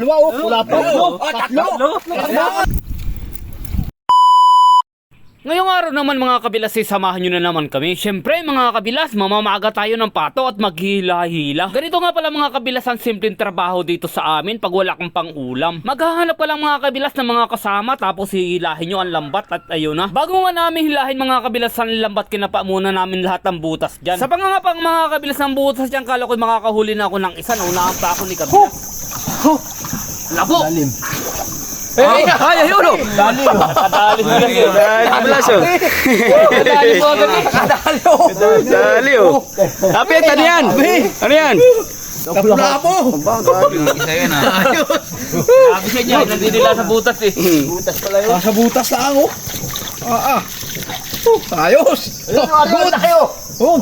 dalawa oh, wala pa. Tatlo. Ngayong araw naman mga kabilas, eh, samahan nyo na naman kami. Siyempre mga kabilas, mamamaga tayo ng pato at maghila-hila. Ganito nga pala mga kabilas ang simpleng trabaho dito sa amin pag wala kang pang-ulam. Maghahanap ka lang mga kabilas ng mga kasama tapos hihilahin nyo ang lambat at ayun na. Bago nga namin hilahin mga kabilas ang lambat, kinapa muna namin lahat ng butas dyan. Sa pangangapang mga kabilas ng butas dyan, kala ko makakahuli na ako ng isa. Naunahan pa ako ni kabilas. Labo! Lalim. Ay, ay, ayun o! Dali oh. Kadali mo kasi. Abulas o! Kadali mo agad eh. Dali oh. Dali o! Kapit, ano yan? Ano yan? Kapula mo. Isa yan ah. Sabi sa inyo, nandidila sa butas eh. Butas pala yun. Nasa butas lang oh. Ah ah. Oh, ayos. Ayun, tayo. Oh,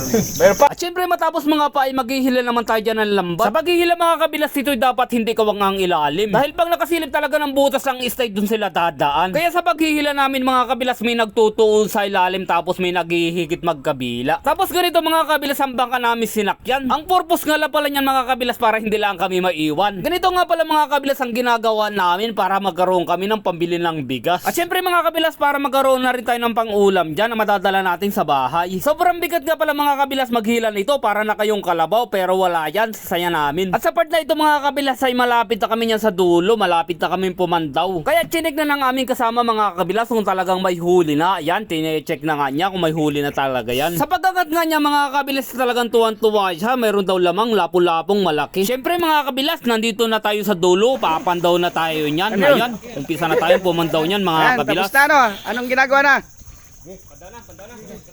oh, labo. At syempre matapos mga pa ay maghihila naman tayo dyan ng lambat. Sa paghihila mga kabilas dito dapat hindi kawang ang ilalim. Dahil pag nakasilip talaga ng butas ang istay dun sila dadaan. Kaya sa paghihila namin mga kabilas may nagtutuon sa ilalim tapos may naghihigit magkabila. Tapos ganito mga kabilas ang bangka namin sinakyan. Ang purpose nga pala niyan mga kabilas para hindi lang kami maiwan. Ganito nga pala mga kabilas ang ginagawa namin para magkaroon kami ng pambili ng bigas. At syempre mga kabilas para magkaroon na rin tayo ng pang-ulam dyan na madadala natin sa bahay. Sobrang bigat nga pala mga kabilas maghila nito para na kayong kalabaw pero wala yan sa saya namin. At sa part na ito mga kabilas ay malapit na kami niyan sa dulo, malapit na kami pumandaw. Kaya chinig na ng aming kasama mga kabilas kung talagang may huli na. Yan, tine-check na nga niya kung may huli na talaga yan. Sa pagkagat nga niya mga kabilas talagang tuwan-tuwa siya, mayroon daw lamang lapu-lapong malaki. Syempre mga kabilas, nandito na tayo sa dulo, papandaw na tayo niyan. Ano yun? Ayan, umpisa na tayo pumandaw niyan mga Ayan, kabilas. tapos na ano? Anong ginagawa na?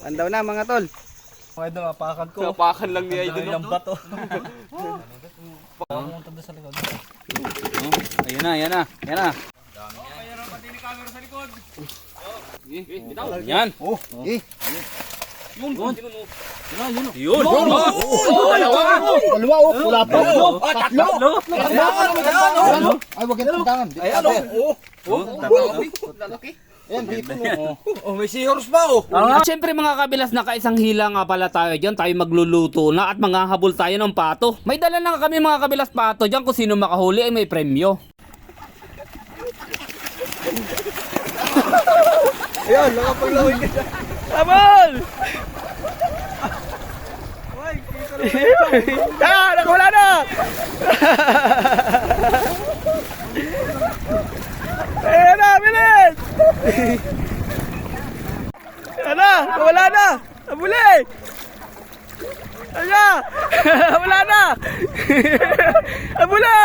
Pandaw na mga tol. Mga idol, apakan ko. Napakan lang niya ito. Ang bato. Ayun na, ayan na, ayan na. Yan. Oh, eh. Yun. Yun. Yun. Oh, dalawa. Dalawa oh, wala pa. Tatlo. Tatlo. Ay, wag yan tangan. Ay, ano? Oh. Oh, lalaki. Ayan, dito no. Oh, may seahorse pa oh. At syempre mga kabilas, nakaisang hila nga pala tayo dyan. Tayo magluluto na at manghahabol tayo ng pato. May dala na kami mga kabilas pato dyan. Kung sino makahuli ay may premyo. Ayan, nakapaglawin ka. Tabol! Ah, nakawala na! Ayan na, bilis! Ayan na, wala na! Abuli! Ayan na! Wala na! Abuli!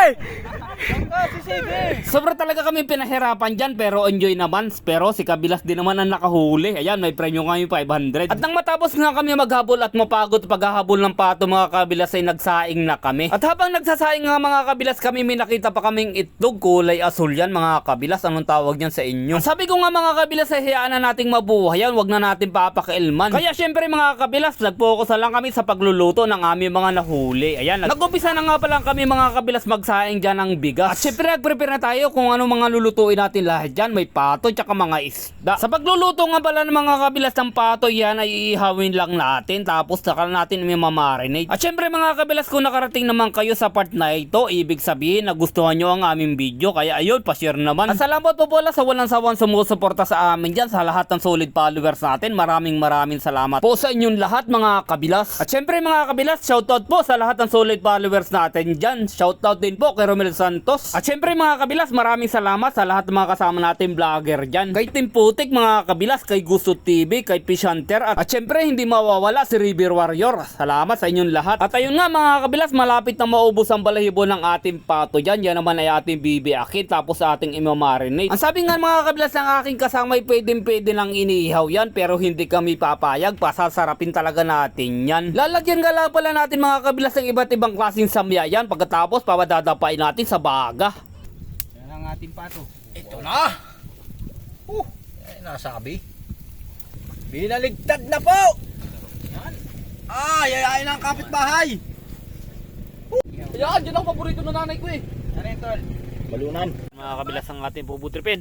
Sobra talaga kami pinahirapan dyan pero enjoy naman. Pero si Kabilas din naman ang nakahuli. Ayan, may premyo kami 500. At nang matapos nga kami maghabol at mapagod paghahabol ng pato mga Kabilas ay nagsaing na kami. At habang nagsasaing nga mga Kabilas kami may nakita pa kaming itlog kulay asul yan mga Kabilas. Anong tawag niyan sa inyo? Ang sabi ko nga mga Kabilas ay hayaan na nating mabuhay yan. Wag na natin papakiilman. Kaya syempre mga Kabilas nag-focus na lang kami sa pagluluto ng aming mga nahuli. Ayan, nag-umpisa na nga pa lang kami mga Kabilas magsaing dyan ng bigas. At syempre nag-prepare na tayo kung ano mga lulutuin natin lahat dyan. May pato tsaka mga isda. Sa pagluluto nga pala ng mga kabilas ng pato yan ay ihawin lang natin. Tapos saka natin may mamarinate. At syempre mga kabilas kung nakarating naman kayo sa part na ito, ibig sabihin nagustuhan nyo ang aming video. Kaya ayun, pa-share naman. At salamat po pala sa walang sawang sumusuporta sa amin dyan. Sa lahat ng solid followers natin. Maraming maraming salamat po sa inyong lahat mga kabilas. At syempre mga kabilas, shoutout po sa lahat ng solid followers natin dyan. Shoutout din po kay Romel Santos. At syempre mga kabilas, maraming salamat sa lahat ng mga kasama natin vlogger dyan. Kay Tim Putik mga kabilas, kay Gusto TV, kay Fish Hunter, at, at syempre hindi mawawala si River Warrior. Salamat sa inyong lahat. At ayun nga mga kabilas, malapit na maubos ang balahibo ng ating pato dyan. Yan naman ay ating bibiakin tapos ating imamarinate. Ang sabi nga mga kabilas ng aking kasama ay pwedeng pwede lang inihaw yan pero hindi kami papayag. Pasasarapin talaga natin yan. Lalagyan nga lang pala natin mga kabilas ng iba't ibang klaseng samya yan. Pagkatapos papadadapain natin sa baga. Yan ang ating pato. Ito na. Oh, eh, nasabi. Binaligtad na po. Yan. Ah, yayain ang kapitbahay. Yan, dyan ang paborito ng nanay ko eh. Ano yun tol? Balunan. Mga kabilas ang ating pubutripin.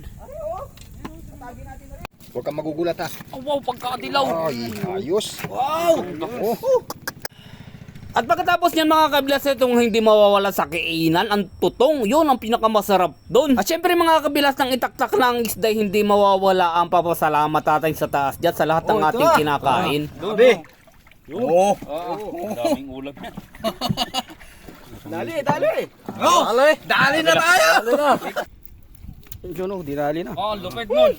Huwag kang magugulat ha. Oh, wow, pagkadilaw. Ay, ayos. Wow! Oh. At pagkatapos niyan mga kabilas, itong hindi mawawala sa kainan, ang tutong, yun ang pinakamasarap doon. At syempre mga kabilas, ng itaktak na ang isda, hindi mawawala ang papasalamat natin sa taas dyan sa lahat ng Oh, ito ating ah. kinakain. Sabi. Oo. Daming ulam yan. Dali, dali. Oh, dali. Dali na tayo. Dali na. Sunog, dinali na. Oh, lupit nun.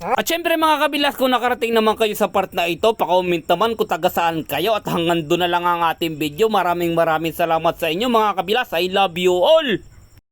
At syempre mga kabilas, kung nakarating naman kayo sa part na ito, pa-comment naman kung taga saan kayo at hanggang doon na lang ang ating video. Maraming maraming salamat sa inyo mga kabilas. I love you all!